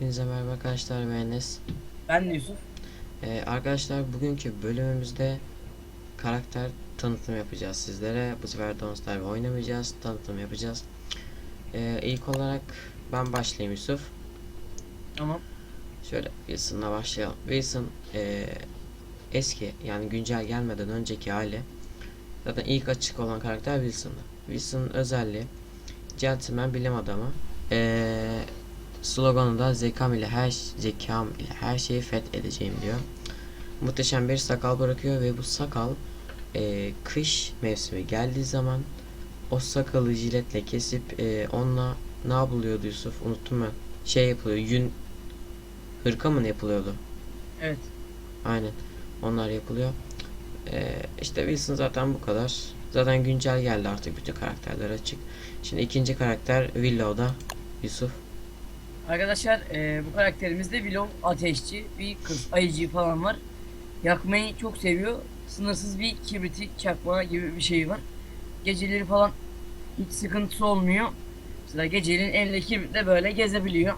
Hepinize merhaba arkadaşlar ben Enes. Ben de Yusuf. Ee, arkadaşlar bugünkü bölümümüzde karakter tanıtım yapacağız sizlere. Bu sefer Don't Starve oynamayacağız, tanıtım yapacağız. Ee, ilk olarak ben başlayayım Yusuf. Tamam. Şöyle Wilson'la başlayalım. Wilson ee, eski yani güncel gelmeden önceki hali. Zaten ilk açık olan karakter Wilson'dı. Wilson'ın özelliği Gentleman bilim adamı. Ee, sloganı da zekam ile her zekam ile her şeyi fethedeceğim diyor. Muhteşem bir sakal bırakıyor ve bu sakal ee, kış mevsimi geldiği zaman o sakalı jiletle kesip ee, onunla ne yapılıyordu Yusuf unuttum ben. Şey yapılıyor yün hırka mı ne yapılıyordu? Evet. Aynen. Onlar yapılıyor. Ee, işte Wilson zaten bu kadar. Zaten güncel geldi artık bütün karakterler açık. Şimdi ikinci karakter Willow'da Yusuf. Arkadaşlar e, bu karakterimizde Willow ateşçi, bir kız ayıcı falan var. Yakmayı çok seviyor. Sınırsız bir kibriti çakma gibi bir şey var. Geceleri falan hiç sıkıntısı olmuyor. Mesela gecenin elle kibritle böyle gezebiliyor.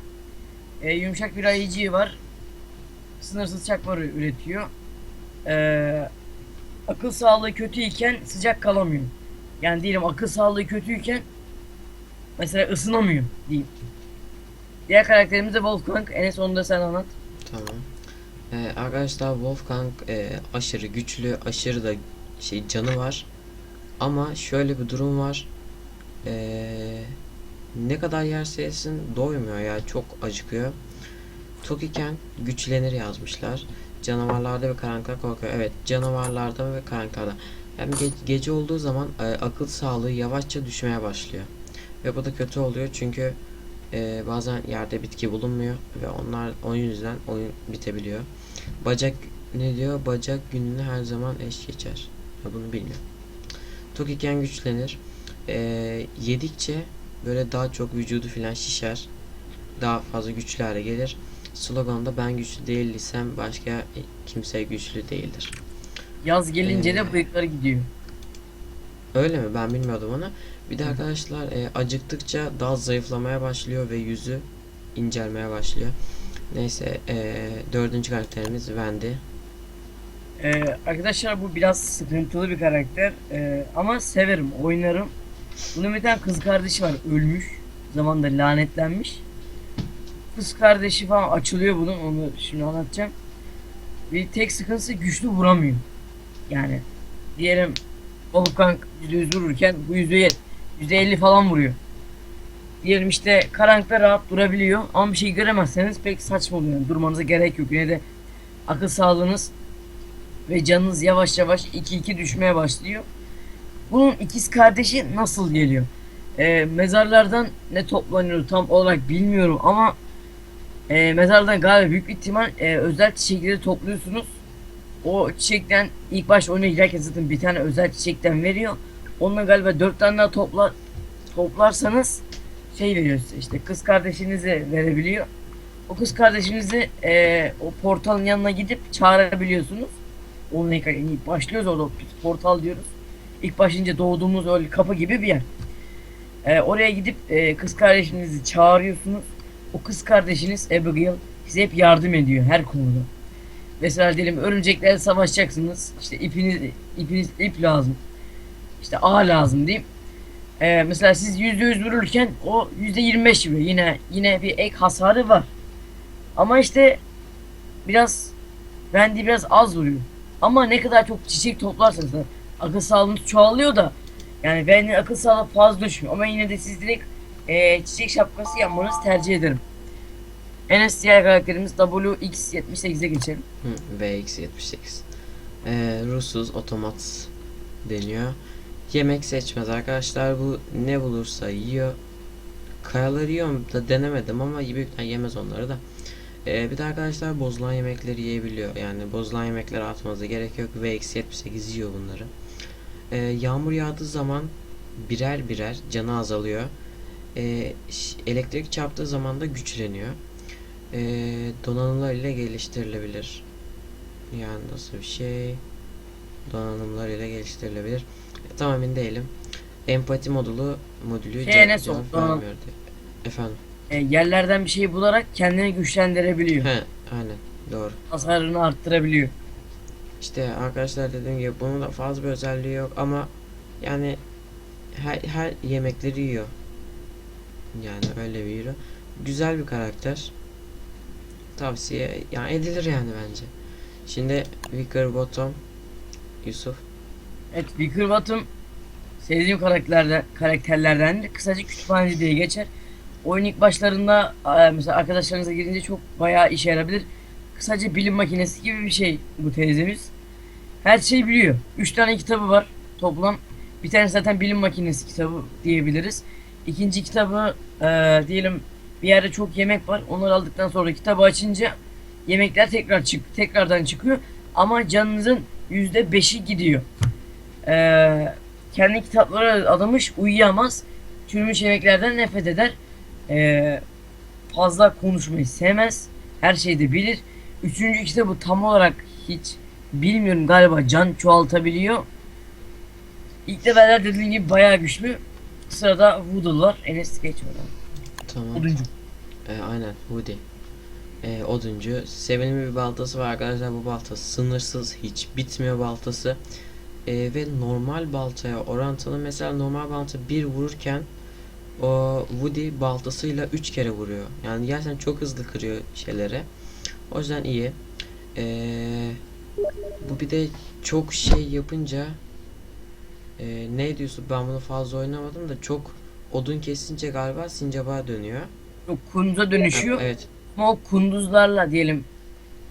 E, yumuşak bir ayıcı var. Sınırsız çakma üretiyor. E, akıl sağlığı kötüyken sıcak kalamıyor. Yani diyelim akıl sağlığı kötüyken mesela ısınamıyor diyeyim. Diğer karakterimiz de Wolfgang. Enes onu da sen anlat. Tamam. Ee, arkadaşlar Wolfgang e, aşırı güçlü, aşırı da şey canı var. Ama şöyle bir durum var. Ee, ne kadar yerse yesin doymuyor ya çok acıkıyor. Tok iken güçlenir yazmışlar. Canavarlarda ve karanlıkta korkuyor. Evet canavarlarda ve karanlıklarda. Yani ge- gece olduğu zaman e, akıl sağlığı yavaşça düşmeye başlıyor. Ve bu da kötü oluyor çünkü e, bazen yerde bitki bulunmuyor ve onlar o yüzden oyun bitebiliyor. Bacak ne diyor? Bacak gününü her zaman eş geçer. Ya bunu bilmiyorum. Tok iken güçlenir. E, yedikçe böyle daha çok vücudu filan şişer. Daha fazla güçlü hale gelir. Sloganında ben güçlü değilsem başka kimse güçlü değildir. Yaz gelince Ee, de bıyıkları gidiyor. Öyle mi? Ben bilmiyordum onu. Bir de arkadaşlar e, acıktıkça daha zayıflamaya başlıyor ve yüzü incelmeye başlıyor. Neyse e, dördüncü karakterimiz Wendy. Ee, arkadaşlar bu biraz sıkıntılı bir karakter. Ee, ama severim, oynarım. Bunun bir tane kız kardeşi var. Ölmüş. Zamanında lanetlenmiş. Kız kardeşi falan açılıyor bunun. Onu şimdi anlatacağım. Bir tek sıkıntısı güçlü vuramıyor. Yani diyelim Volkan %100 vururken bu %50, %50 falan vuruyor. Diyelim işte karanlıkta rahat durabiliyor ama bir şey göremezseniz pek saçma oluyor. Yani durmanıza gerek yok. Yine de akıl sağlığınız ve canınız yavaş yavaş 2-2 düşmeye başlıyor. Bunun ikiz kardeşi nasıl geliyor? Ee, mezarlardan ne toplanıyor tam olarak bilmiyorum ama e, mezardan galiba büyük bir ihtimal e, özel çiçekleri topluyorsunuz. O çiçekten ilk baş oyuna girerken zaten bir tane özel çiçekten veriyor. Onunla galiba dört tane daha toplar toplarsanız şey veriyor size işte kız kardeşinize verebiliyor. O kız kardeşinizi e, o portalın yanına gidip çağırabiliyorsunuz. Onunla ilk, başlıyoruz orada portal diyoruz. İlk başlayınca doğduğumuz öyle kapı gibi bir yer. E, oraya gidip e, kız kardeşinizi çağırıyorsunuz. O kız kardeşiniz Abigail size hep yardım ediyor her konuda. Mesela diyelim örümceklerle savaşacaksınız. İşte ipiniz ipiniz ip lazım. İşte ağ lazım diyeyim. Ee, mesela siz %100 vururken o %25 vuruyor. Yine yine bir ek hasarı var. Ama işte biraz Wendy biraz az vuruyor. Ama ne kadar çok çiçek toplarsanız da akıl sağlığınız çoğalıyor da yani Wendy'nin akıl sağlığı fazla düşmüyor. Ama yine de siz direkt e, çiçek şapkası yapmanızı tercih ederim. Enes diğer karakterimiz WX78'e geçelim. Hı, VX78. E, Russuz otomat deniyor. Yemek seçmez arkadaşlar. Bu ne bulursa yiyor. Kayaları yiyorum da denemedim ama büyükten yemez onları da. E, bir de arkadaşlar bozulan yemekleri yiyebiliyor. Yani bozulan yemekleri atmanıza gerek yok. VX78 yiyor bunları. E, yağmur yağdığı zaman birer birer canı azalıyor. E, ş- elektrik çarptığı zaman da güçleniyor. E, donanımlar ile geliştirilebilir. Yani nasıl bir şey? Donanımlar ile geliştirilebilir. E, tam emin değilim. Empati modulu modülü Şey, ce- ne cevap son- donanım- vermiyor diye. Efendim. e, yerlerden bir şey bularak kendini güçlendirebiliyor. He, aynen. Doğru. Hasarını arttırabiliyor. İşte arkadaşlar dediğim gibi bunun da fazla bir özelliği yok ama yani her, her yemekleri yiyor. Yani öyle bir hero. Güzel bir karakter. Tavsiye yani edilir yani bence. Şimdi Vicker Bottom Yusuf. Evet Wicker Bottom sevdiğim karakterlerden, karakterlerden kısaca kütüphaneci diye geçer. Oyun ilk başlarında e, mesela arkadaşlarınıza girince çok bayağı işe yarabilir. Kısaca bilim makinesi gibi bir şey bu teyzemiz. Her şeyi biliyor. 3 tane kitabı var toplam. Bir tane zaten bilim makinesi kitabı diyebiliriz. İkinci kitabı e, diyelim bir yerde çok yemek var. Onları aldıktan sonra kitabı açınca yemekler tekrar çık tekrardan çıkıyor. Ama canınızın yüzde beşi gidiyor. Ee, kendi kitapları adamış uyuyamaz. Çürümüş yemeklerden nefret eder. Ee, fazla konuşmayı sevmez. Her şeyi de bilir. Üçüncü kitabı tam olarak hiç bilmiyorum galiba can çoğaltabiliyor. İlk leveller dediğim gibi bayağı güçlü. Sırada Voodoo'lar. Enes geç oradan. Tamam. Oduncu. E, aynen Woody. E, oduncu. Sevimli bir baltası var arkadaşlar. Bu balta sınırsız. Hiç bitmiyor baltası. E, ve normal baltaya orantılı mesela normal balta bir vururken o Woody baltasıyla 3 kere vuruyor. Yani gerçekten çok hızlı kırıyor şeyleri. O yüzden iyi. E, bu bir de çok şey yapınca e, ne diyorsun ben bunu fazla oynamadım da çok odun kesince galiba sincaba dönüyor. Yok, kunduza dönüşüyor. Evet. Ama o kunduzlarla diyelim.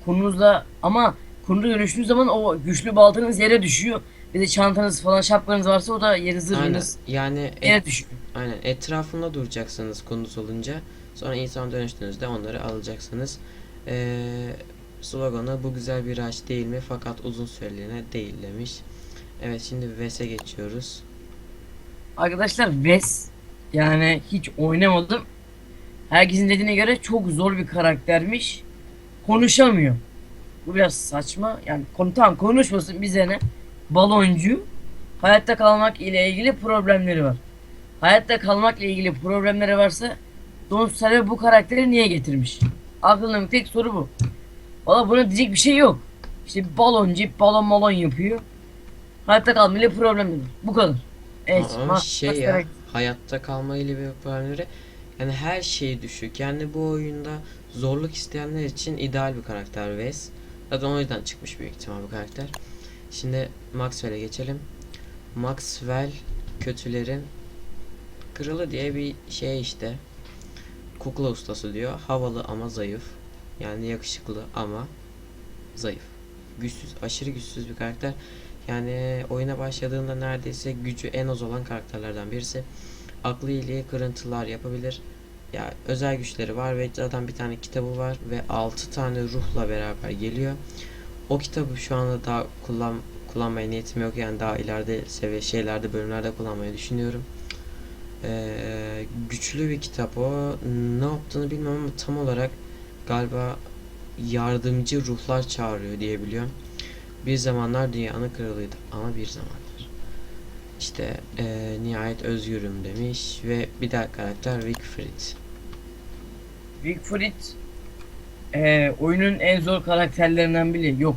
Kunduzla ama kunduza dönüştüğü zaman o güçlü baltanız yere düşüyor. Bir de çantanız falan şapkanız varsa o da yere Aynen. zırhınız Yani et- yere düşüyor. aynen etrafında duracaksınız kunduz olunca. Sonra insan dönüştüğünüzde onları alacaksınız. Ee, sloganı bu güzel bir ağaç değil mi fakat uzun süreliğine değil demiş. Evet şimdi VES'e geçiyoruz. Arkadaşlar Wes yani hiç oynamadım. Herkesin dediğine göre çok zor bir karaktermiş. Konuşamıyor. Bu biraz saçma. Yani konu tam konuşmasın bize ne? Baloncu hayatta kalmak ile ilgili problemleri var. Hayatta kalmakla ilgili problemleri varsa Don Salve bu karakteri niye getirmiş? Aklımda tek soru bu. Valla buna diyecek bir şey yok. İşte baloncu balon balon yapıyor. Hayatta kalmayla problemleri. Bu kadar. Evet. Max- şey ya karakter- hayatta kalma bir problemleri yani her şey düşük. Yani bu oyunda zorluk isteyenler için ideal bir karakter Wes. Zaten o yüzden çıkmış büyük ihtimal bu karakter. Şimdi Maxwell'e geçelim. Maxwell kötülerin kralı diye bir şey işte. Kukla ustası diyor. Havalı ama zayıf. Yani yakışıklı ama zayıf. Güçsüz, aşırı güçsüz bir karakter. Yani oyuna başladığında neredeyse gücü en az olan karakterlerden birisi. Aklı ile kırıntılar yapabilir. Ya özel güçleri var ve zaten bir tane kitabı var ve 6 tane ruhla beraber geliyor. O kitabı şu anda daha kullan kullanmaya niyetim yok yani daha ileride seviye şeylerde bölümlerde kullanmayı düşünüyorum. Ee, güçlü bir kitap o. Ne yaptığını bilmem ama tam olarak galiba yardımcı ruhlar çağırıyor diye biliyorum. Bir zamanlar dünyanın kralıydı ama bir zamanlar. İşte eee, nihayet özgürüm demiş ve bir daha karakter Siegfried. Siegfried eee oyunun en zor karakterlerinden biri. Yok.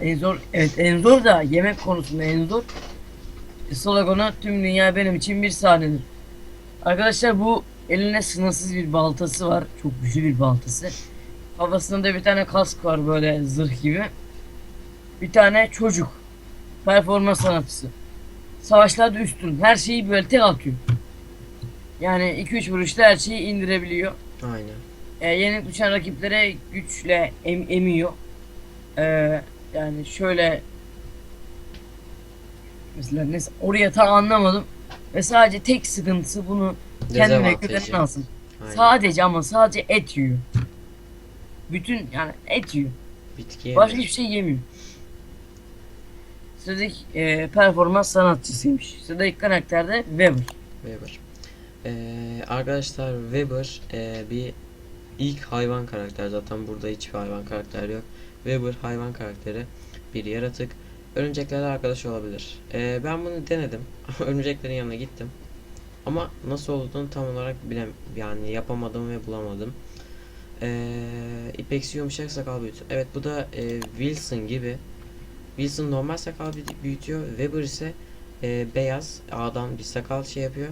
En zor, evet en zor da yemek konusunda en zor. Sloganı tüm dünya benim için bir sahnedir. Arkadaşlar bu eline sınırsız bir baltası var. Çok güçlü bir baltası. Kafasında da bir tane kask var böyle zırh gibi. Bir tane çocuk. Performans sanatçısı. Savaşlarda üstün. Her şeyi böyle tek atıyor. Yani 2-3 vuruşta her şeyi indirebiliyor. Aynen. E, yenik düşen rakiplere güçle em- emiyor. E, yani şöyle mesela ne, oraya tam anlamadım. Ve sadece tek sıkıntısı bunu kendine göre alsın. Aynen. Sadece ama sadece et yiyor. Bütün yani et yiyor. Bitki Başka hiçbir şey yemiyor. Sıradaki e, performans sanatçısıymış. Sıradaki karakter de Weber. Weber. Eee, arkadaşlar Weber eee, bir ilk hayvan karakter zaten burada hiçbir hayvan karakter yok. Weber hayvan karakteri bir yaratık. Örümceklerle arkadaş olabilir. Eee, ben bunu denedim. Örümceklerin yanına gittim. Ama nasıl olduğunu tam olarak bilem yani yapamadım ve bulamadım. Ee, İpeksi yumuşak sakal büyütüyor. Evet bu da e, Wilson gibi. Wilson normal sakal büyü- büyütüyor. Weber ise e, beyaz ağdan bir sakal şey yapıyor.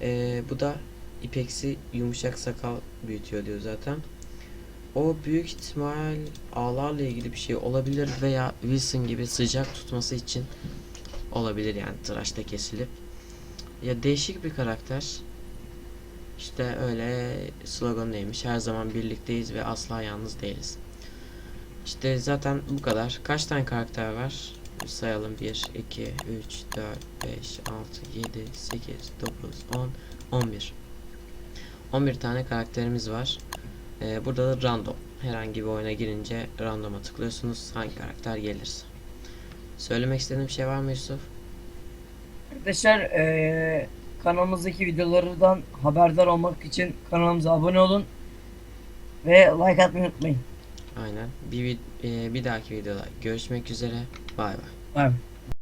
E, bu da İpeksi yumuşak sakal büyütüyor diyor zaten. O büyük ihtimal ağlarla ilgili bir şey olabilir veya Wilson gibi sıcak tutması için olabilir yani tıraşta kesilip. Ya değişik bir karakter. İşte öyle slogan neymiş. Her zaman birlikteyiz ve asla yalnız değiliz. İşte zaten bu kadar. Kaç tane karakter var? Sayalım. 1, 2, 3, 4, 5, 6, 7, 8, 9, 10, 11. 11 tane karakterimiz var. Ee, burada da random. Herhangi bir oyuna girince random'a tıklıyorsunuz. Hangi karakter gelirse. Söylemek istediğim şey var mı Yusuf? Arkadaşlar eee, kanalımızdaki videolardan haberdar olmak için kanalımıza abone olun ve like atmayı unutmayın. Aynen. Bir, vid- e, bir dahaki videoda görüşmek üzere. Bay bay. Bay bay.